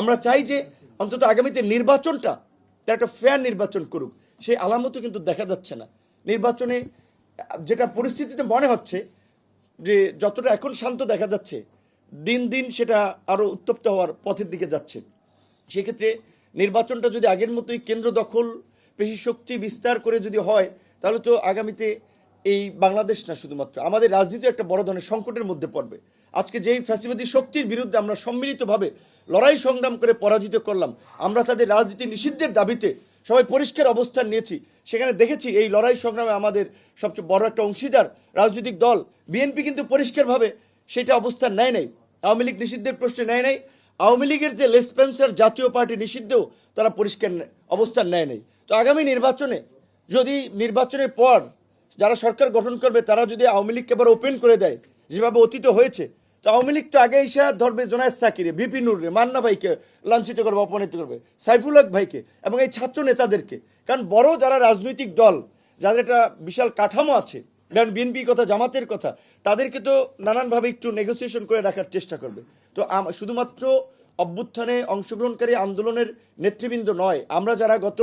আমরা চাই যে অন্তত আগামীতে নির্বাচনটা তারা একটা ফেয়ার নির্বাচন করুক। সেই আলামতও কিন্তু দেখা যাচ্ছে না। নির্বাচনে যেটা পরিস্থিতিতে মনে হচ্ছে যে যতটা এখন শান্ত দেখা যাচ্ছে, দিন দিন সেটা আরও উত্তপ্ত হওয়ার পথের দিকে যাচ্ছে। সেক্ষেত্রে নির্বাচনটা যদি আগের মতোই কেন্দ্র দখল পেশি শক্তি বিস্তার করে যদি হয়, তাহলে তো আগামীতে এই বাংলাদেশ না শুধুমাত্র, আমাদের রাজনীতি একটা বড় ধরনের সংকটের মধ্যে পড়বে। আজকে যেই ফ্যাসিবাদী শক্তির বিরুদ্ধে আমরা সম্মিলিতভাবে লড়াই সংগ্রাম করে পরাজিত করলাম, আমরা তাদের রাজনীতি নিষিদ্ধের দাবিতে সবাই পরিষ্কার অবস্থান নিয়েছি। সেখানে দেখেছি এই লড়াই সংগ্রামে আমাদের সবচেয়ে বড় একটা অংশীদার রাজনৈতিক দল, বিএনপি কিন্তু পরিষ্কারভাবে সেটা অবস্থান নেয় নাই। আওয়ামী লীগ নিষিদ্ধের প্রশ্নে নেয় নাই। আওয়ামী লীগের যে লেসপেন্সার জাতীয় পার্টি নিষিদ্ধেও তারা পরিষ্কার অবস্থান নেয় নাই। তো আগামী নির্বাচনে, যদি নির্বাচনের পর যারা সরকার গঠন করবে, তারা যদি আওয়ামী লীগকে আবার ওপেন করে দেয়, যেভাবে অতীত হয়েছে, তো আওয়ামী লীগ তো আগে এসে ধরবে জোনায়দ সাকিরে বিপি নুররে, মান্না ভাইকে লাঞ্ছিত করবে, অপমানিত করবে, সাইফুল হক ভাইকে এবং এই ছাত্র নেতাদেরকে। কারণ বড় যারা রাজনৈতিক দল, যাদের একটা বিশাল কাঠামো আছে যেমন বিএনপি কথা, জামাতের কথা, তাদেরকে তো নানানভাবে একটু নেগোসিয়েশন করে রাখার চেষ্টা করবে। তো শুধুমাত্র অভ্যুত্থানে অংশগ্রহণকারী আন্দোলনের নেতৃবৃন্দ নয়, আমরা যারা গত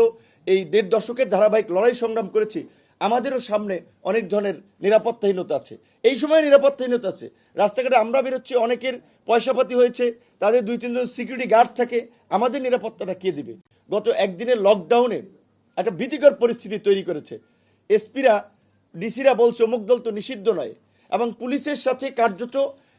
এই দেড় দশকের ধারাবাহিক লড়াই সংগ্রাম করেছি আমাদেরও সামনে অনেক ধরনের নিরাপত্তাহীনতা আছে। এই সময় নিরাপত্তাহীনতা আছে। রাস্তাঘাটে আমরা বেরোচ্ছি, অনেকের পয়সাপাতি হয়েছে, তাদের দুই, তিনজন সিকিউরিটি গার্ড থাকে, আমাদের নিরাপত্তাটা কে দেবে? গত একদিনের লকডাউনে একটা ভীতিকর পরিস্থিতি তৈরি করেছে। এসপিরা ডিসিরা বলছে, অমুক দল তো নিষিদ্ধ নয়। এবং পুলিশের সাথে কার্যত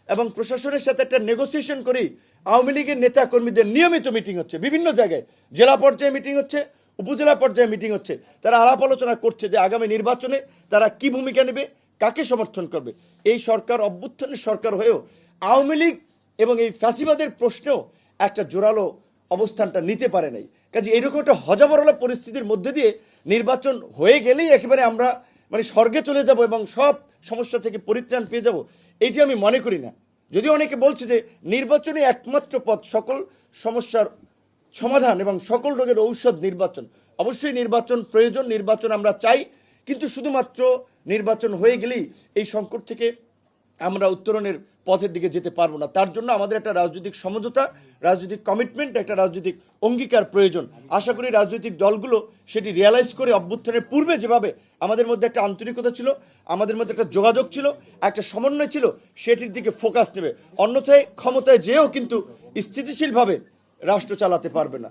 এবং প্রশাসনের সাথে একটা নেগোসিয়েশন করেই আওয়ামী লীগের নেতা কর্মীদের নিয়মিত মিটিং হচ্ছে। বিভিন্ন জায়গায় জেলা পর্যায়ে মিটিং হচ্ছে উপজেলা পর্যায়ে মিটিং হচ্ছে। তারা আলাপ আলোচনা করছে যে আগামী নির্বাচনে তারা কি ভূমিকা নেবে, কাকে সমর্থন করবে। এই সরকার, অভ্যুত্থানের সরকার হয়েও আওয়ামী লীগ এবং এই ফ্যাসিবাদের প্রশ্নেও একটা জোরালো অবস্থানটা নিতে পারে নাই। কাজে এইরকম একটা হজাবরলা পরিস্থিতির মধ্যে দিয়ে নির্বাচন হয়ে গেলেই একেবারে আমরা মানে স্বর্গে চলে যাব এবং সব সমস্যা থেকে পরিত্রাণ পেয়ে যাব এইটি আমি মনে করি না। যদিও অনেকে বলছে যে নির্বাচনে একমাত্র পথ, সকল সমস্যার সমাধান এবং সকল রোগের ঔষধ নির্বাচন। অবশ্যই নির্বাচন প্রয়োজন, নির্বাচন আমরা চাই, কিন্তু শুধুমাত্র নির্বাচন হয়ে গেলেই এই সংকট থেকে আমরা উত্তরণের পথের দিকে যেতে পারব না। তার জন্য আমাদের একটা রাজনৈতিক সমঝোতা, রাজনৈতিক কমিটমেন্ট একটা রাজনৈতিক অঙ্গীকার প্রয়োজন। আশা করি রাজনৈতিক দলগুলো সেটি রিয়ালাইজ করে অভ্যুত্থানের পূর্বে যেভাবে আমাদের মধ্যে একটা আন্তরিকতা ছিল, আমাদের মধ্যে একটা যোগাযোগ ছিল, একটা সমন্বয় ছিল, সেটির দিকে ফোকাস নেবে। অন্যথায় ক্ষমতায় যেও কিন্তু স্থিতিশীলভাবে রাষ্ট্র চালাতে পারবে না।